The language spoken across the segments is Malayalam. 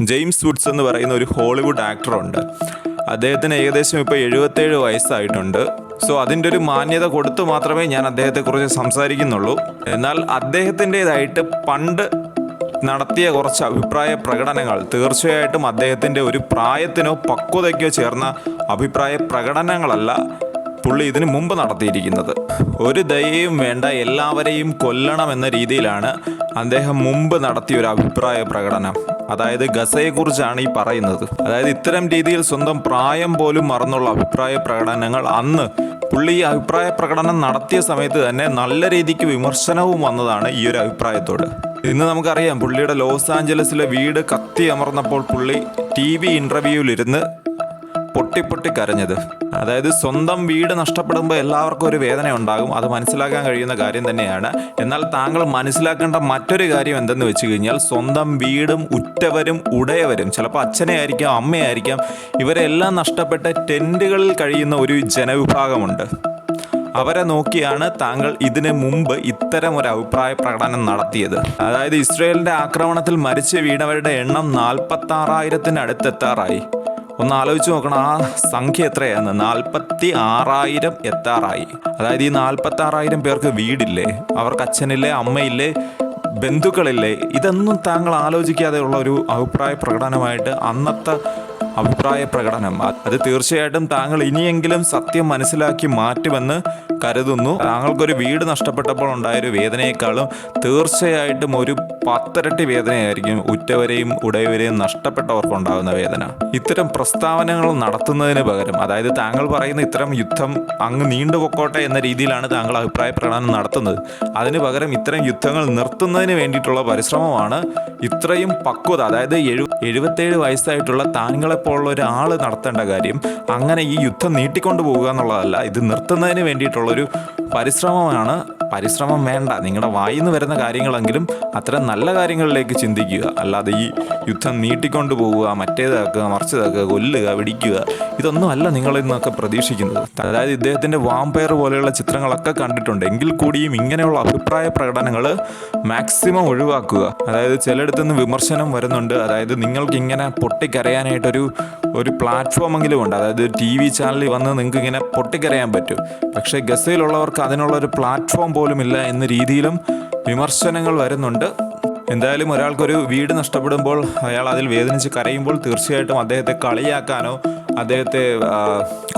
ജെയിംസ് വുഡ്സ് എന്ന് പറയുന്ന ഒരു ഹോളിവുഡ് ആക്ടറുണ്ട്. അദ്ദേഹത്തിന് ഏകദേശം ഇപ്പോൾ എഴുപത്തേഴ് വയസ്സായിട്ടുണ്ട്. സോ അതിന്റെ ഒരു മാന്യത കൊടുത്തു മാത്രമേ ഞാൻ അദ്ദേഹത്തെക്കുറിച്ച് സംസാരിക്കുന്നുള്ളൂ. എന്നാൽ അദ്ദേഹത്തിന്റെതായിട്ട് പണ്ട് നടത്തിയ കുറച്ച് അഭിപ്രായ പ്രകടനങ്ങൾ തീർച്ചയായിട്ടും അദ്ദേഹത്തിന്റെ ഒരു പ്രായത്തിനോ പക്വതയ്ക്കോ ചേർന്ന അഭിപ്രായ പ്രകടനങ്ങളല്ല പുള്ളി ഇതിനു മുമ്പ് നടത്തിയിരിക്കുന്നത്. ഒരു ദയയും വേണ്ട എല്ലാവരെയും കൊല്ലണം എന്ന രീതിയിലാണ് അദ്ദേഹം മുമ്പ് നടത്തിയ ഒരു അഭിപ്രായ പ്രകടനം. അതായത് ഗസയെക്കുറിച്ചാണ് ഈ പറയുന്നത്. അതായത് ഇത്തരം രീതിയിൽ സ്വന്തം പ്രായം പോലും മറന്നുള്ള അഭിപ്രായ പ്രകടനങ്ങൾ അന്ന് പുള്ളി ഈ അഭിപ്രായ പ്രകടനം നടത്തിയ സമയത്ത് തന്നെ നല്ല രീതിക്ക് വിമർശനവും വന്നതാണ് ഈ ഒരു അഭിപ്രായത്തോട്. ഇന്ന് നമുക്കറിയാം പുള്ളിയുടെ ലോസ് ആഞ്ചലസിലെ വീട് കത്തി അമർന്നപ്പോൾ പുള്ളി ടി വി ഇന്റർവ്യൂവിലിരുന്ന് പൊട്ടി പൊട്ടി കരഞ്ഞത്. അതായത് സ്വന്തം വീട് നഷ്ടപ്പെടുമ്പോൾ എല്ലാവർക്കും ഒരു വേദന ഉണ്ടാകും. അത് മനസ്സിലാക്കാൻ കഴിയുന്ന കാര്യം തന്നെയാണ്. എന്നാൽ താങ്കൾ മനസ്സിലാക്കേണ്ട മറ്റൊരു കാര്യം എന്തെന്ന് വെച്ച് കഴിഞ്ഞാൽ സ്വന്തം വീടും ഉറ്റവരും ഉടയവരും ചിലപ്പോൾ അച്ഛനെ ആയിരിക്കാം അമ്മയായിരിക്കാം ഇവരെല്ലാം നഷ്ടപ്പെട്ട ടെന്റുകളിൽ കഴിയുന്ന ഒരു ജനവിഭാഗമുണ്ട്. അവരെ നോക്കിയാണ് താങ്കൾ ഇതിനു മുമ്പ് ഇത്തരം ഒരു അഭിപ്രായ പ്രകടനം നടത്തിയത്. അതായത് ഇസ്രയേലിന്റെ ആക്രമണത്തിൽ മരിച്ച വീണവരുടെ എണ്ണം നാൽപ്പത്തി ആറായിരത്തിനടുത്തെത്താറായി ഒന്ന് ആലോചിച്ച് നോക്കണം. ആ സംഖ്യ എത്രയാണ് നാൽപ്പത്തി ആറായിരം എത്താറായി. അതായത് ഈ നാൽപ്പത്തി ആറായിരം പേർക്ക് വീടില്ലേ അവർക്ക് അച്ഛനില്ലേ അമ്മയില്ലേ ബന്ധുക്കളില്ലേ ഇതൊന്നും താങ്കൾ ആലോചിക്കാതെ ഉള്ള ഒരു അഭിപ്രായ പ്രകടനമായിട്ട് അന്നത്തെ അഭിപ്രായ പ്രകടനം. അത് തീർച്ചയായിട്ടും താങ്കൾ ഇനിയെങ്കിലും സത്യം മനസ്സിലാക്കി മാറ്റുമെന്ന് കരുതുന്നു. താങ്കൾക്കൊരു വീട് നഷ്ടപ്പെട്ടപ്പോൾ ഉണ്ടായൊരു വേദനയെക്കാളും തീർച്ചയായിട്ടും ഒരു പത്തിരട്ടി വേദനയായിരിക്കും ഉറ്റവരെയും ഉടയവരെയും നഷ്ടപ്പെട്ടവർക്കുണ്ടാകുന്ന വേദന. ഇത്തരം പ്രസ്താവനകൾ നടത്തുന്നതിന് പകരം അതായത് താങ്കൾ പറയുന്ന ഇത്തരം യുദ്ധം അങ്ങ് നീണ്ടുപൊക്കോട്ടെ എന്ന രീതിയിലാണ് താങ്കൾ അഭിപ്രായ പ്രകടനം നടത്തുന്നത്. അതിന് പകരം ഇത്തരം യുദ്ധങ്ങൾ നിർത്തുന്നതിന് വേണ്ടിയിട്ടുള്ള പരിശ്രമമാണ് ഇത്രയും പക്വത അതായത് എഴു എഴുപത്തേഴ് വയസ്സായിട്ടുള്ള താങ്കളെപ്പോലുള്ള ഒരാൾ നടത്തേണ്ട കാര്യം. അങ്ങനെ ഈ യുദ്ധം നീട്ടിക്കൊണ്ടു പോകുക എന്നുള്ളതല്ല ഇത് നിർത്തുന്നതിന് വേണ്ടിയിട്ടുള്ളൊരു പരിശ്രമമാണ് പരിശ്രമം വേണ്ട. നിങ്ങളുടെ വായിൽ നിന്ന് വരുന്ന കാര്യങ്ങളെങ്കിലും അത്തരം നല്ല കാര്യങ്ങളിലേക്ക് ചിന്തിക്കുക. അല്ലാതെ ഈ യുദ്ധം നീട്ടിക്കൊണ്ട് പോവുക മറ്റേതാക്കുക മറിച്ചതാക്കുക കൊല്ലുക വെടിക്കുക ഇതൊന്നും അല്ല നിങ്ങളിൽ നിന്നൊക്കെ പ്രതീക്ഷിക്കുന്നത്. അതായത് ഇദ്ദേഹത്തിന്റെ വാമ്പയർ പോലെയുള്ള ചിത്രങ്ങളൊക്കെ കണ്ടിട്ടുണ്ട്. എങ്കിൽ കൂടിയും ഇങ്ങനെയുള്ള അഭിപ്രായ പ്രകടനങ്ങൾ മാക്സിമം ഒഴിവാക്കുക. അതായത് ചിലയിടത്തു നിന്ന് വിമർശനം വരുന്നുണ്ട്. അതായത് നിങ്ങൾക്ക് ഇങ്ങനെ പൊട്ടിക്കരയാനായിട്ടൊരു ഒരു പ്ലാറ്റ്ഫോമെങ്കിലും ഉണ്ട്. അതായത് ടി വി ചാനലിൽ വന്ന് നിങ്ങൾക്ക് ഇങ്ങനെ പൊട്ടിക്കരയാൻ പറ്റും. പക്ഷേ ഗസയിലുള്ളവർക്ക് അതിനുള്ള ഒരു പ്ലാറ്റ്ഫോം പോലും ഇല്ല എന്ന രീതിയിലും വിമർശനങ്ങൾ വരുന്നുണ്ട്. എന്തായാലും ഒരാൾക്കൊരു വീട് നഷ്ടപ്പെടുമ്പോൾ അയാൾ അതിൽ വേദനിച്ച് കരയുമ്പോൾ തീർച്ചയായിട്ടും അദ്ദേഹത്തെ കളിയാക്കാനോ അദ്ദേഹത്തെ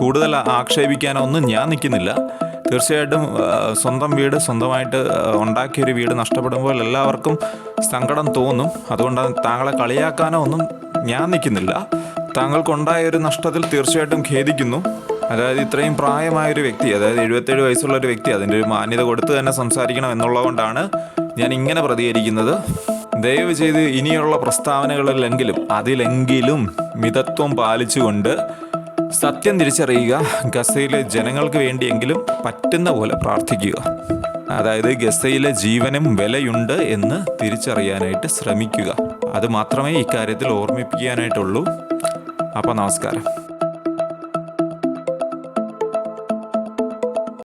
കൂടുതൽ ആക്ഷേപിക്കാനോ ഒന്നും ഞാൻ നിൽക്കുന്നില്ല. തീർച്ചയായിട്ടും സ്വന്തം വീട് സ്വന്തമായിട്ട് ഉണ്ടാക്കിയൊരു വീട് നഷ്ടപ്പെടുമ്പോൾ എല്ലാവർക്കും സങ്കടം തോന്നും. അതുകൊണ്ട് താങ്കളെ കളിയാക്കാനോ ഒന്നും ഞാൻ നിൽക്കുന്നില്ല. താങ്കൾക്കുണ്ടായ ഒരു നഷ്ടത്തിൽ തീർച്ചയായിട്ടും ഖേദിക്കുന്നു. അതായത് ഇത്രയും പ്രായമായ ഒരു വ്യക്തി അതായത് എഴുപത്തേഴ് വയസ്സുള്ള ഒരു വ്യക്തി അതിന്റെ ഒരു മാന്യത കൊടുത്ത് തന്നെ സംസാരിക്കണം എന്നുള്ളതുകൊണ്ടാണ് ഞാൻ ഇങ്ങനെ പ്രതികരിക്കുന്നത്. ദയവ് ചെയ്ത് ഇനിയുള്ള പ്രസ്താവനകളിലെങ്കിലും അതിലെങ്കിലും മിതത്വം പാലിച്ചുകൊണ്ട് സത്യം തിരിച്ചറിയുക ഗസയിലെ ജനങ്ങൾക്ക് വേണ്ടിയെങ്കിലും പറ്റുന്ന പോലെ പ്രാർത്ഥിക്കുക. അതായത് ഗസയിലെ ജീവനും വിലയുണ്ട് എന്ന് തിരിച്ചറിയാനായിട്ട് ശ്രമിക്കുക. അത് മാത്രമേ ഇക്കാര്യത്തിൽ ഓർമ്മിപ്പിക്കാനായിട്ടുള്ളൂ. അപ്പോൾ നമസ്കാരം.